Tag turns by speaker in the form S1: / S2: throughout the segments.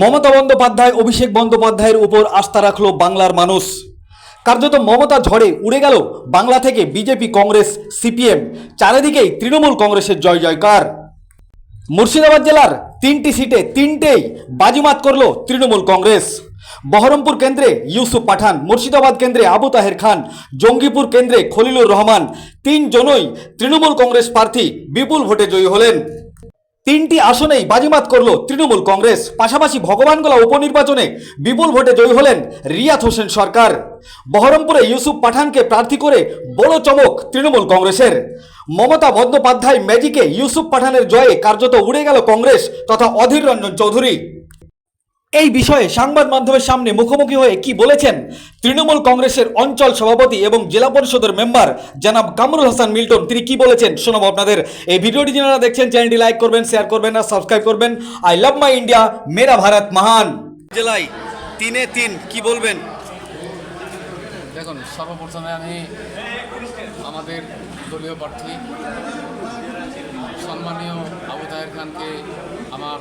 S1: মমতা বন্দ্যোপাধ্যায়, অভিষেক বন্দ্যোপাধ্যায়ের উপর আস্থা রাখল বাংলার মানুষ। কার্যত মমতা ঝড়ে উড়ে গেল বাংলা থেকে বিজেপি, কংগ্রেস, সিপিএম। চারিদিকেই তৃণমূল কংগ্রেসের জয় জয়কার। মুর্শিদাবাদ জেলার তিনটি সিটে তিনটেই বাজিমাত করল তৃণমূল কংগ্রেস। বহরমপুর কেন্দ্রে ইউসুফ পাঠান, মুর্শিদাবাদ কেন্দ্রে আবু তাহের খান, জঙ্গিপুর কেন্দ্রে খলিলুর রহমান। তিনজনই তৃণমূল কংগ্রেস প্রার্থী বিপুল ভোটে জয়ী হলেন। তিনটি আসনেই বাজিমাত করল তৃণমূল কংগ্রেস। পাশাপাশি ভগবানগোলা উপনির্বাচনে বিপুল ভোটে জয়ী হলেন রিয়াত হোসেন সরকার। বহরমপুরে ইউসুফ পাঠানকে প্রার্থী করে বড় চমক তৃণমূল কংগ্রেসের। মমতা বন্দ্যোপাধ্যায় ম্যাজিকে ইউসুফ পাঠানের জয়ে কার্যত উড়ে গেল কংগ্রেস তথা অধীর রঞ্জন চৌধুরী। এই বিষয়ে সংবাদ মাধ্যমের সামনে মুখোমুখি হয়ে কি বলেছেন তৃণমূল কংগ্রেসের অঞ্চল সভাপতি এবং জেলা পরিষদের মেম্বার জনাব কামরুল হাসান মিল্টন তিনি কি বলেছেন শোনাবো আপনাদের। এই ভিডিওটি যারা দেখছেন চ্যানেলটি লাইক করবেন শেয়ার করবেন আর সাবস্ক্রাইব করবেন। আই লাভ মাই ইন্ডিয়া মেরা ভারত মহান। জেলায় তিনে তিন কি বলবেন?
S2: দেখুন সর্বপ্রথমে আমি আমাদের দলীয় প্রার্থী সম্মানীয় আবু তাহের খানকে আমার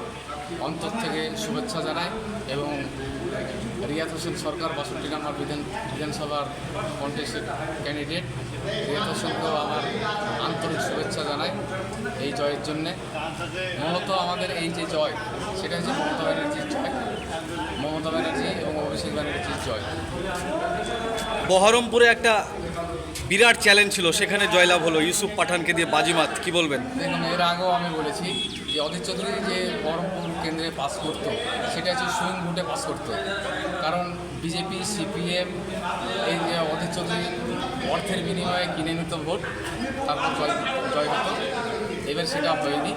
S2: অন্তর থেকে শুভেচ্ছা জানাই এবং রিয়াদ হোসেন সরকার বাষট্টি নম্বর বিধান বিধানসভার কন্টেস্টেড ক্যান্ডিডেট রিয়াদ হোসেনকেও আমার আন্তরিক শুভেচ্ছা জানাই এই জয়ের জন্যে। মূলত আমাদের এই যে জয়, সেটা হচ্ছে মমতা ব্যানার্জির জয়। মমতা ব্যানার্জি এবং অভিষেক ব্যানার্জির জয়।
S1: বহরমপুরে একটা বিরাট চ্যালেঞ্জ ছিল, সেখানে জয়লাভ হলো। ইউসুফ পাঠানকে দিয়ে বাজিমাত, কি বলবেন?
S2: দেখুন, এর আগেও আমি বলেছি যে অধীর চৌধুরী যে বহরমপুর কেন্দ্রে পাস করতো, সেটা হচ্ছে সুইং ভোটে পাস করতো। কারণ বিজেপি, সিপিএম, এই যে অধীর চৌধুরী অর্থের বিনিময়ে কিনে নিত ভোট, তারপর জয় জয় হতো। এবার সেটা হয়নি।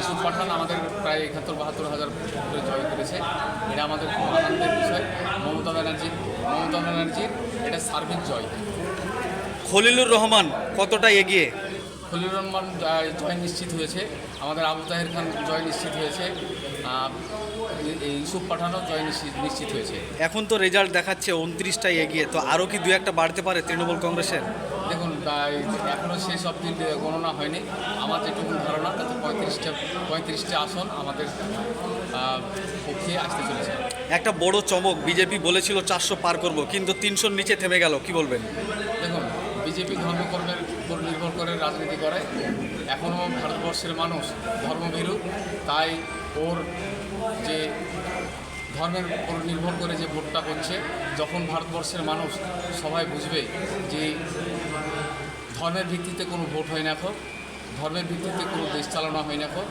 S2: ইসুফ পাঠান আমাদের প্রায় একাত্তর, বাহাত্তর হাজার ভোটে জয় করেছে। এটা আমাদের খুব আনন্দের বিষয়। মমতা ব্যানার্জির মমতা ব্যানার্জির এটা সার্বিক জয়।
S1: খলিলুর রহমান কতটা এগিয়ে?
S2: খলিল রহমান জয় নিশ্চিত হয়েছে। আমাদের আবু তাহের খান জয় নিশ্চিত হয়েছে। এই ইউসুফ পাঠানও জয় নিশ্চিত নিশ্চিত হয়েছে।
S1: এখন তো রেজাল্ট দেখাচ্ছে উনত্রিশটাই এগিয়ে। তো আরও কি দু একটা বাড়তে পারে তৃণমূল কংগ্রেসের?
S2: দেখুন এখনও শেষ অবধি গণনা হয়নি। আমার যেটুকু ধারণা তাতে পঁয়ত্রিশটা পঁয়ত্রিশটা আসন আমাদের পক্ষে আসতে চলেছে।
S1: একটা বড় চমক বিজেপি বলেছিল চারশো পার করব কিন্তু তিনশোর নিচে থেমে গেল কি বলবেন?
S2: দেখুন বিজেপি ধর্মকর্মের উপর নির্ভর করে রাজনীতি করে। এখনও ভারতবর্ষের মানুষ ধর্মভীরু, তাই ওর যে ধর্মের উপর নির্ভর করে যে ভোটটা করছে যখন ভারতবর্ষের মানুষ সবাই বুঝবে যে ধর্মের ভিত্তিতে কোনো ভোট হয় না এখন ধর্মের ভিত্তিতে কোনো দেশ চালানো হয় না এখন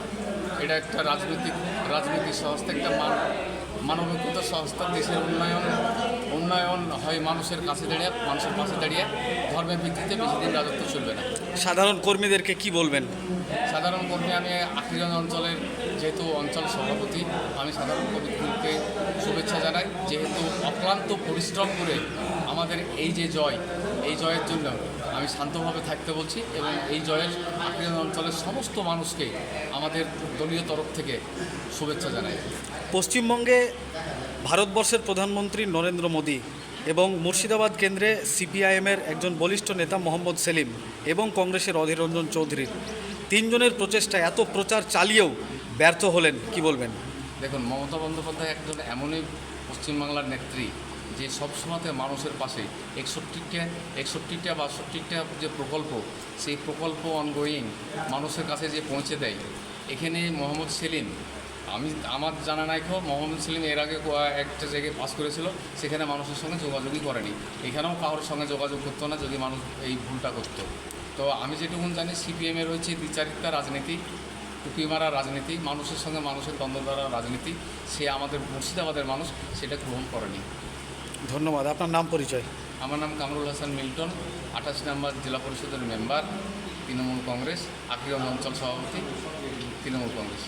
S2: এটা একটা রাজনৈতিক রাজনৈতিক সংস্থা একটা মান মানবিকতা সংস্থা দেশের উন্নয়ন উন্নয়ন হয় মানুষের কাছে দাঁড়িয়ে মানুষের কাছে দাঁড়িয়ে ধর্মের ভিত্তিতে বেশি দিন রাজত্ব চলবে না।
S1: সাধারণ কর্মীদেরকে কি বলবেন?
S2: সাধারণ কর্মী আমি আখিরগঞ্জ অঞ্চলের যেহেতু অঞ্চল সভাপতি, আমি সাধারণ কর্মীদেরকে শুভেচ্ছা জানাই। যেহেতু অক্লান্ত পরিশ্রম করে আমাদের এই যে জয়, এই জয়ের জন্য আমি শান্তভাবে থাকতে বলছি এবং এই জয়ের আখিরগঞ্জ অঞ্চলের সমস্ত মানুষকে আমাদের দলীয় তরফ থেকে শুভেচ্ছা জানাই।
S1: পশ্চিমবঙ্গে ভারতবর্ষের প্রধানমন্ত্রী নরেন্দ্র মোদী এবং মুর্শিদাবাদ কেন্দ্রে সিপিআইএমের একজন বলিষ্ঠ নেতা মোহাম্মদ সেলিম এবং কংগ্রেসের অধীর রঞ্জন চৌধুরীর। তিনজনের প্রচেষ্টা এত প্রচার চালিয়েও ব্যর্থ হলেন, কি বলবেন?
S2: দেখুন, মমতা বন্দ্যোপাধ্যায় একজন এমনই পশ্চিমবাংলার নেত্রী যে সবসময়তে মানুষের পাশে একষট্টিটা একষট্টিটা বাষট্টিটা যে প্রকল্প, সেই প্রকল্প অনগোয়িং মানুষের কাছে যে পৌঁছে দেয়, এখানে মোহাম্মদ সেলিম, আমি, আমার জানা নাই খো মোহাম্মদ সেলিম এর আগে একটা জায়গায় পাস করেছিল, সেখানে মানুষের সঙ্গে যোগাযোগই করেনি। এখানেও কারোর সঙ্গে যোগাযোগ করতো না যদি মানুষ এই ভুলটা করতো। তো আমি যেটুকুন জানি সিপিএমের হচ্ছে দ্বিচারিতা রাজনীতি টুপি মারা রাজনীতি মানুষের সঙ্গে মানুষের দ্বন্দ্ব দ্বারা রাজনীতি। সে আমাদের মুর্শিদাবাদের মানুষ সেটা গ্রহণ করেনি।
S1: ধন্যবাদ। আপনার নাম পরিচয়?
S2: আমার নাম কামরুল হাসান মিল্টন আঠাশ নাম্বার জেলা পরিষদের মেম্বার তৃণমূল কংগ্রেস আকিরম অঞ্চল সভাপতি তৃণমূল কংগ্রেস।